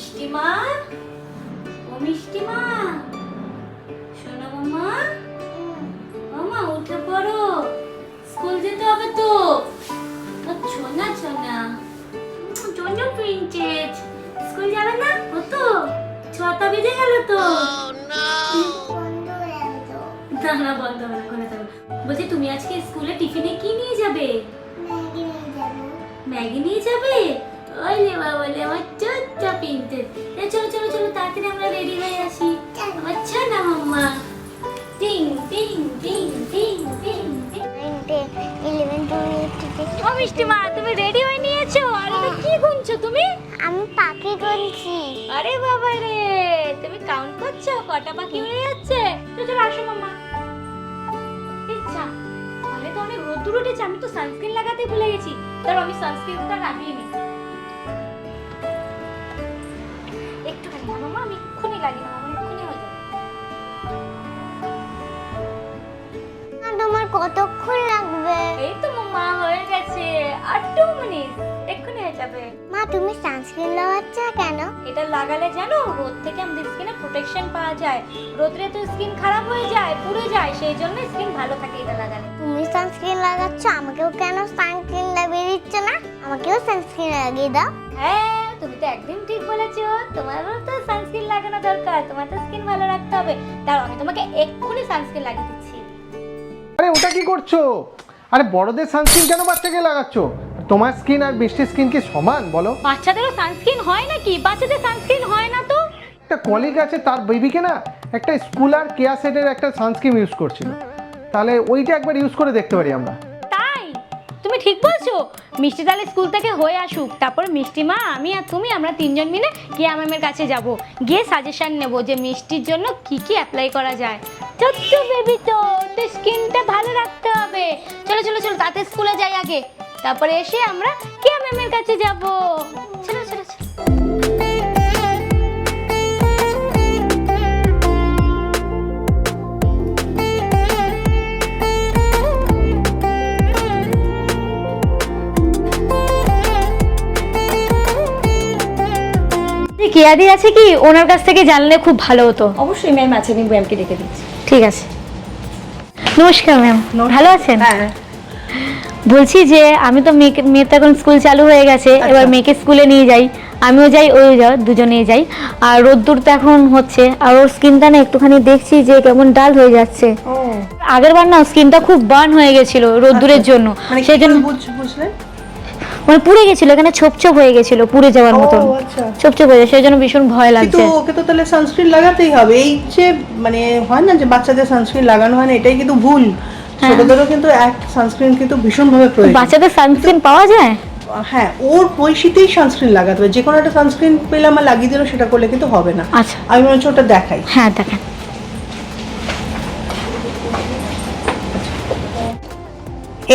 মিষ্টিমা ও মিষ্টিমা শোনো মামা মামা উঠে পড়ো। স্কুল যেতে হবে তো। ছোনা ছোনা। ছোনা প্রিন্সেস। স্কুল যাবে না? ও তো। ছটা বেজে গেল তো। না না বন্ধ না কোনো যাবে বলছি তুমি আজকে স্কুলে টিফিনে কি নিয়ে যাবে। ম্যাগি নিয়ে যাবে? ওলে বাবলে আমার চোদ্দা পিনতে চলো চলো চলো তাড়াতাড়ি আমরা রেডি হয়ে আসি। আমার না মাম্মা। টিং টিং টিং টিং টিং মিষ্টি মা তুমি রেডি হয়ে নিয়েছো? আরে কি গুনছো তুমি? আমি পাখি গুনছি। আরে বাবা রে তুমি কাউন্ট করছ? কটা পাখি উড়ে যাচ্ছে? তো চলো আসো মাম্মা। ইচ্ছা আরে তো অনেক রোদ্দুর উঠেছে আমি তো সানস্ক্রিন লাগাতে ভুলে গেছি। তার আমি সানস্ক্রিনটা লাগিয়ে নিই। আমার এক্ষুনি হয়ে যাবে। তোমার কতক্ষণ লাগবে? এই তো মামা হয়ে গেছে। আর টু মিনিট এক্ষুনি হয়ে যাবে। মা তুমি সানস্ক্রিন লাগাচ্ছ কেন? এটা লাগালে জানো রোদ থেকে আমাদের স্কিনে প্রোটেকশন পাওয়া যায়। রোদরে তো স্কিন খারাপ হয়ে যায় পুড়ে যায় সেই জন্য স্কিন ভালো থাকে এটা লাগালে। তুমি সানস্ক্রিন লাগাচ্ছ আমাকেও কেন সানস্ক্রিন লাগিয়ে দিচ্ছ না? আমাকেও সানস্ক্রিন লাগিয়ে দাও। হ্যাঁ তুমি তো একদম ঠিক বলেছ। তোমারও তো লাগানো দরকার তোমার তো স্কিন ভালো রাখতে হবে। দাঁড়াও আমি তোমাকে এক্ষুনি সানস্ক্রিন লাগিয়ে দিচ্ছি। আরে ওটা কি করছ? আরে বড়দের সানস্ক্রিন কেন বাচ্চাকে লাগাচ্ছ? তোমার স্কিন আর বৃষ্টির স্কিন কি সমান বলো? বাচ্চাদেরও সানস্ক্রিন হয় নাকি? বাচ্চাদের সানস্ক্রিন হয় না তো? একটা কলিগ আছে তার বেবিকে না একটা স্কুল আর কেয়া সেটের একটা সানস্ক্রিন ইউজ করছিল। তাহলে ওইটা একবার ইউজ করে দেখতে পারি আমরা। তুমি ঠিক বলছো। মিষ্টি তাহলে স্কুল থেকে হয়ে আসুক। তারপর মিষ্টি মা, আমি আর তুমি আমরা তিনজন মিলে কে ম্যামের কাছে যাব। গিয়ে সাজেশন নেব যে মিষ্টির জন্য কি কি অ্যাপ্লাই করা যায়। ছোট্ট বেবি তো তোর স্কিনটা ভালো রাখতে হবে। চলো চলো চলো, তাতে স্কুলে যাই আগে। তারপরে এসে আমরা কে ম্যামের কাছে যাব। কেয়াদি আছে কি? ওনার কাছ থেকে জানলে খুব ভালো হতো। অবশ্যই ম্যাম আছে আমি ম্যামকে ডেকে দিচ্ছি। ঠিক আছে। নমস্কার ম্যাম ভালো আছেন? হ্যাঁ বলছি যে আমি তো মেয়েকে মেয়ের তো এখন স্কুল চালু হয়ে গেছে এবার মেয়েকে স্কুলে নিয়ে যাই। আমিও যাই ওই যাও দুজনেই যাই। আর রোদ্দুর তো এখন হচ্ছে আর ওর স্কিনটা না একটুখানি দেখছি যে কেমন ডাল হয়ে যাচ্ছে। আগের বার না স্কিনটা খুব বার্ন হয়ে গেছিল রোদ্দুরের জন্য। মানে সেই জন্য মানে পুড়ে গেছিল এখানে ছোপ ছোপ হয়ে গেছিল পুড়ে যাওয়ার ও মতন। আচ্ছা। ছোপ ছোপ হয়ে সেই জন্য ভীষণ ভয় কিন্তু লাগছে। ওকে তো তাহলে সানস্ক্রিন লাগাতেই হবে। এই যে মানে হয় না যে বাচ্চাদের সানস্ক্রিন লাগানো হয় না এটাই কিন্তু ভুল। হ্যাঁ। ছোটদেরও কিন্তু এক সানস্ক্রিন কিন্তু ভীষণভাবে প্রয়োজন। বাচ্চাদের সানস্ক্রিন পাওয়া যায়? হ্যাঁ ওর বয়সীতেই সানস্ক্রিন লাগাতে হবে। যে কোনো একটা সানস্ক্রিন পেলে আমার লাগিয়ে দিল সেটা করলে কিন্তু হবে না। আচ্ছা। আমি মনে হচ্ছে ওটা দেখাই। হ্যাঁ দেখেন।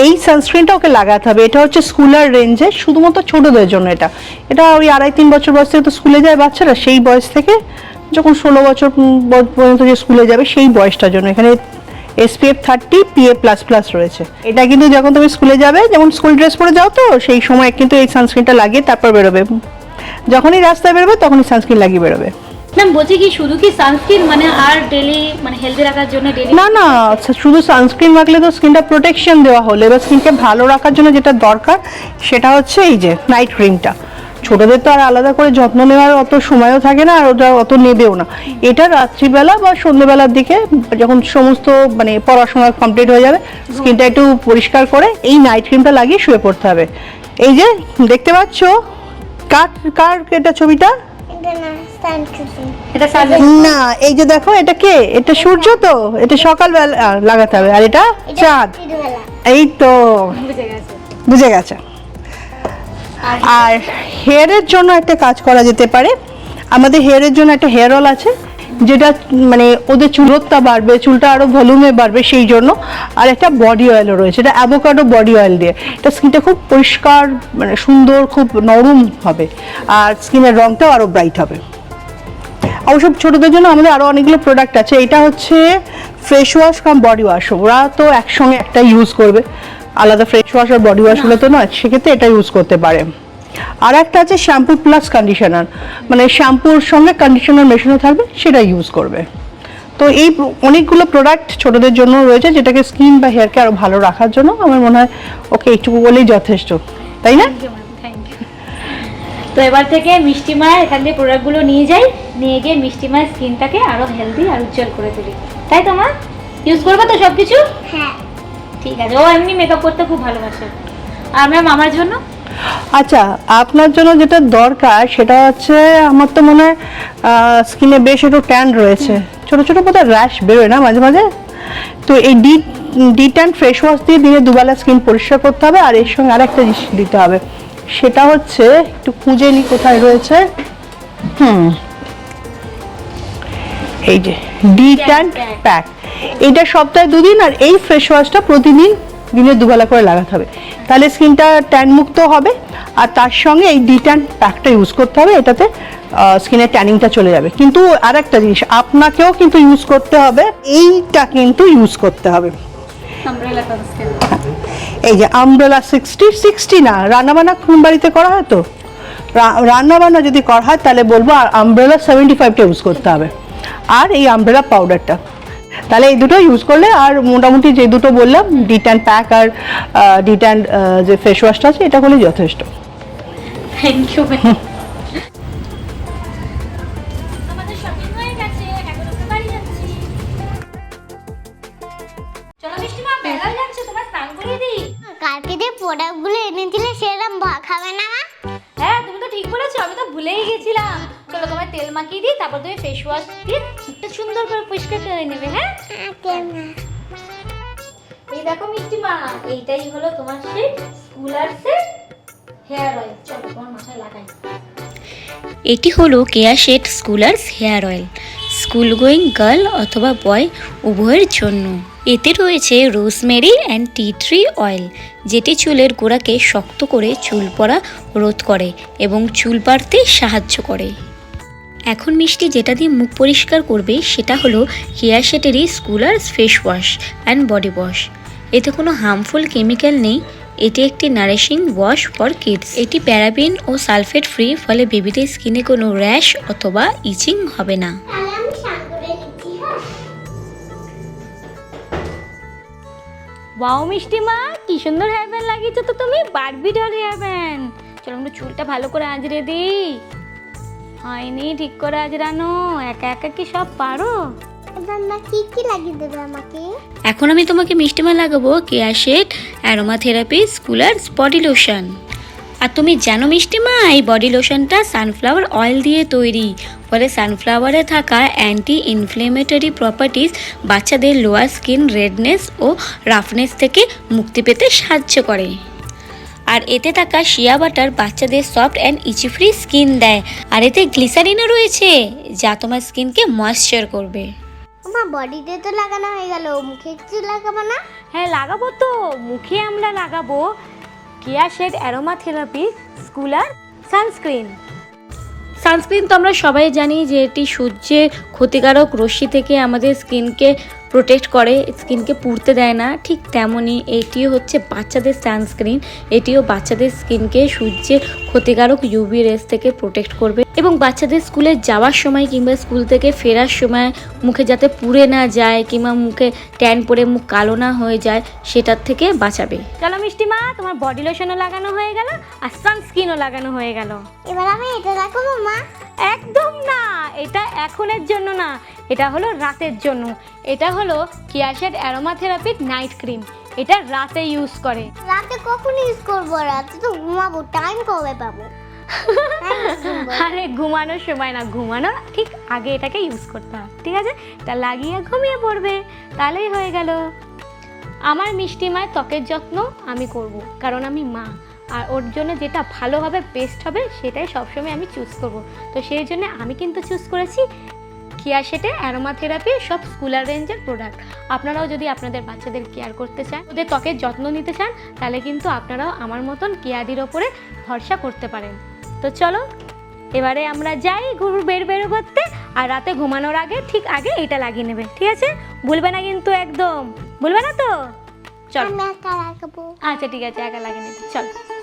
এই সানস্ক্রিনটা ওকে লাগাতে হবে। এটা হচ্ছে স্কুলার রেঞ্জে শুধুমাত্র ছোটদের জন্য এটা। এটা ওই আড়াই তিন বছর বয়স থেকে তো স্কুলে যায় বাচ্চারা, সেই বয়স থেকে যখন ষোলো বছর পর্যন্ত যে স্কুলে যাবে, সেই বয়সটার জন্য। এখানে SPF thirty PA plus plus রয়েছে। এটা কিন্তু যখন তুমি স্কুলে যাবে, যেমন স্কুল ড্রেস পরে যাও তো, সেই সময় কিন্তু এই সানস্ক্রিনটা লাগিয়ে তারপর বেরোবে। যখনই রাস্তায় বেরোবে, তখনই সানস্ক্রিন লাগিয়ে বেরোবে। ম্যাম বলছি কি শুধু কি সানস্ক্রিন মানে আর ডেলি মানে হেলদি রাখার জন্য ডেলি না না শুধু সানস্ক্রিন মাখলে তো স্কিনটা প্রোটেকশন দেওয়া হলো। এবার স্কিনকে ভালো রাখার জন্য যেটা দরকার সেটা হচ্ছে এই যে নাইট ক্রিমটা ছোটদের তো আর আলাদা করে যত্ন নেওয়ার অত সময়ও থাকে না আর ওটা অত নেবেও না। এটা রাত্রিবেলা বা সন্ধ্যেবেলার দিকে যখন সমস্ত মানে পড়াশোনা কমপ্লিট হয়ে যাবে স্কিনটা একটু পরিষ্কার করে এই নাইট ক্রিমটা লাগিয়ে শুয়ে পড়তে হবে। এই যে দেখতে পাচ্ছ? কার কার এটা ছবিটা? এটা না এই যে দেখো এটা কে? এটা সূর্য তো? এটা সকালবেলা লাগাতে হবে। আর এটা চাঁদ। এই তো। বুঝে গেছে। আর হেয়ারের জন্য একটা কাজ করা যেতে পারে। আমাদের হেয়ারের জন্য একটা হেয়ার অয়েল আছে যেটা মানে ওদের চুলতা বাড়বে চুলটা আরও ভলিউমে বাড়বে সেই জন্য। আর একটা বডি অয়েলও রয়েছে এটা অ্যাভোকাডো বডি অয়েল দিয়ে। এটা স্কিনটা খুব পরিষ্কার মানে সুন্দর খুব নরম হবে। আর স্কিনের রংটাও আরও ব্রাইট হবে। অবশ্য ছোটদের জন্য আমাদের আরও অনেকগুলো প্রোডাক্ট আছে। এটা হচ্ছে fresh wash cum body wash ওরা তো একসঙ্গে একটা ইউজ করবে। আলাদা ফ্রেশ ওয়াশ আর বডি ওয়াশ হলে তো নয়, সেক্ষেত্রে এটা ইউজ করতে পারে। আর একটা আছে শ্যাম্পু প্লাস কন্ডিশনার মানে শ্যাম্পুর সঙ্গে কন্ডিশনার মেশানো থাকবে, সেটা ইউজ করবে। তো এই অনেকগুলো প্রোডাক্ট ছোটদের জন্য রয়েছে, যেটাকে স্কিন বা হেয়ারকে আরও ভালো রাখার জন্য আমার মনে হয় ওকে এইটুকু বলেই যথেষ্ট। তাই না? তো এবার থেকে মিষ্টি মা এখান থেকে প্রোডাক্টগুলো নিয়ে যাই। নিয়ে গিয়ে মিষ্টি মায়ের স্কিনটাকে আরও হেলদি আর উজ্জ্বল করে তুলি। তাই তো মা? ইউজ করবে তো সব কিছু হ্যাঁ। ঠিক আছে। ও এমনি মেকআপ করতে খুব ভালোবাসে। আর ম্যাম আমার জন্য? আচ্ছা আপনার জন্য যেটা দরকার সেটা হচ্ছে আমার তো মনে হয় স্কিনে বেশ একটু ট্যান রয়েছে। ছোট ছোট বোধহয় র্যাশ বেরোয় না মাঝে মাঝে? তো এই D D tan fresh wash দিয়ে দিনে দুবেলা স্কিন পরিষ্কার করতে হবে আর এর সঙ্গে আরেকটা জিনিস দিতে হবে। সেটা হচ্ছে, একটু খুঁজে নি কোথায় রয়েছে। হুম। এই যে ডি ট্যান প্যাক এটা সপ্তাহে দুদিন আর এই ফেস ওয়াশটা প্রতিদিন দিনে দুবেলা করে লাগাতে হবে। তাহলে স্কিনটা ট্যান মুক্ত হবে, আর তার সঙ্গে এই ডি ট্যান প্যাকটা ইউজ করতে হবে। এটাতে স্কিনের ট্যানিংটা চলে যাবে। কিন্তু আর একটা জিনিস, আপনাকেও কিন্তু ইউজ করতে হবে, এইটা কিন্তু ইউজ করতে হবে। এই যে আমব্রেলা সিক্সটি সিক্সটি না রান্নাবান্না কোন বাড়িতে করা হয় তো? রান্নাবান্না যদি করা হয় তাহলে বলব আর আমব্রেলা সেভেন্টি ফাইভটা ইউজ করতে হবে। আর এই আমব্রেলা পাউডারটা তাহলে এই দুটো ইউজ করলে আর মোটামুটি যে দুটো বললাম ডিট্যান প্যাক আর ডিট্যান যে ফেস ওয়াশটা আছে এটা করলে যথেষ্ট। থ্যাংক ইউ কালকে যে প্রোডাক্টগুলো এনেছিলে সেরকম ভা- খাবে না মা। হ্যাঁ তুমি তো ঠিক বলেছ আমি তো ভুলেই গেছিলাম। চলো তোমার তেল মাখিয়ে দিই তারপর তুমি ফেস ওয়াশ দিয়ে মুখটা সুন্দর করে পরিষ্কার করে নেবে হ্যাঁ? মা। এই দেখো মিষ্টি মা এইটাই হলো তোমার সেই স্কুলার সেট হেয়ার অয়েল চলো তোমার মাথায় লাগাই। এটি হলো Keya Seth schoolers hair oil school going girl অথবা বয় উভয়ের জন্য। এতে রয়েছে rosemary and tea tree oil, যেটি চুলের গোড়াকে শক্ত করে চুল পড়া রোধ করে এবং চুল পাড়তে সাহায্য করে। এখন মিষ্টি যেটা দিয়ে মুখ পরিষ্কার করবে সেটা হলো হেয়ার শেটেরই স্কুলার্স face wash and body wash. এতে কোনো হার্মফুল কেমিক্যাল নেই। এটি একটি নারিশিং ওয়াশ ফর কিডস। এটি প্যারাবিন ও সালফেট ফ্রি, ফলে বেবিদের স্কিনে কোনো র্যাশ অথবা ইচিং হবে না। ওয়াও মিষ্টি মা কি সুন্দর হেয়ার ব্যান্ড লাগিয়েছো তো তুমি বারবি ডল হেয়ার ব্যান্ড চলো একটু চুলটা ভালো করে আঁচড়ে দিই। হয়নি ঠিক করে আঁচড়ানো একা একা কি সব পারো? কি কি লাগিয়ে দেবে আমাকে? এখন আমি তোমাকে মিষ্টিমা লাগাবো Keya Seth aroma therapy schooler spotty lotion আর তুমি জানো মিষ্টিমা এই বডি লোশনটা সানফ্লাওয়ার অয়েল দিয়ে তৈরি। ফলে সানফ্লাওয়ারে থাকা অ্যান্টি ইনফ্লেমেটরি প্রপার্টিস বাচ্চাদের লোয়ার স্কিন রেডনেস ও রাফনেস থেকে মুক্তি পেতে সাহায্য করে। আর এতে থাকা শিয়া বাটার বাচ্চাদের soft and itchy free skin দেয়। আর এতে গ্লিসারিনও রয়েছে যা তোমার স্কিনকে ময়েশ্চার করবে। মা বডিতে তো লাগানো হয়ে গেল মুখে কিছু লাগাবো না? হ্যাঁ লাগাবো তো মুখে আমরা লাগাবো। Keya Seth aroma therapy schooler sunscreen. Sunscreen তো আমরা সবাই জানি যে এটি সূর্যের ক্ষতিকারক রশ্মি থেকে আমাদের স্কিনকে প্রোটেক্ট করে স্কিনকে পুড়তে দেয় না। ঠিক তেমনই এটিও হচ্ছে বাচ্চাদের সানস্ক্রিন এটিও বাচ্চাদের স্কিনকে সূর্যের ক্ষতিকারক ইউভি রেস থেকে প্রোটেক্ট করবে এবং বাচ্চাদের স্কুলে যাওয়ার সময় কিংবা স্কুল থেকে ফেরার সময় মুখে যাতে পুড়ে না যায় কিংবা মুখে ট্যান পরে মুখ কালো না হয়ে যায় সেটার থেকে বাঁচাবে। চলো মিষ্টি মা তোমার বডি লোশনও লাগানো হয়ে গেল আর সানস্ক্রিনও লাগানো হয়ে গেল। এবার আমি এটা লাগাবো মা? একদম না এটা এখনের জন্য না। এটা হলো রাতের জন্য। এটা হলো কিয়াশেড অ্যারোমাথেরাপিক নাইট ক্রিম। এটা রাতে ইউজ করে। রাতে কখন ইউজ করব? রাতে তো ঘুমাবো টাইম কবে পাবো? আরে ঘুমানোর সময় না ঘুমানো ঠিক আগে এটাকে ইউজ করতে হয় ঠিক আছে? এটা লাগিয়ে ঘুমিয়ে পড়বে তাহলেই হয়ে গেল। আমার মিষ্টি মায়ের ত্বকের যত্ন আমি করব কারণ আমি মা। আর ওর জন্য যেটা ভালো হবে বেস্ট হবে সেটাই সবসময় আমি চুজ করব। তো সেই জন্য আমি কিন্তু চুজ করেছি কেয়ার সেটে অ্যারোমা থেরাপি সব স্কুলার রেঞ্জের প্রোডাক্ট আপনারাও যদি আপনাদের বাচ্চাদের কেয়ার করতে চান ওদের ত্বকের যত্ন নিতে চান তাহলে কিন্তু আপনারাও আমার মতন কেয়ারির ওপরে ভরসা করতে পারেন। তো চলো এবারে আমরা যাই ঘুর বের বের করতে আর রাতে ঘুমানোর আগে ঠিক আগে এটা লাগিয়ে নেবে ঠিক আছে? ভুলবে না কিন্তু একদম। ভুলবে না তো? চলো। আচ্ছা ঠিক আছে একা লাগিয়ে নেবে। চলো।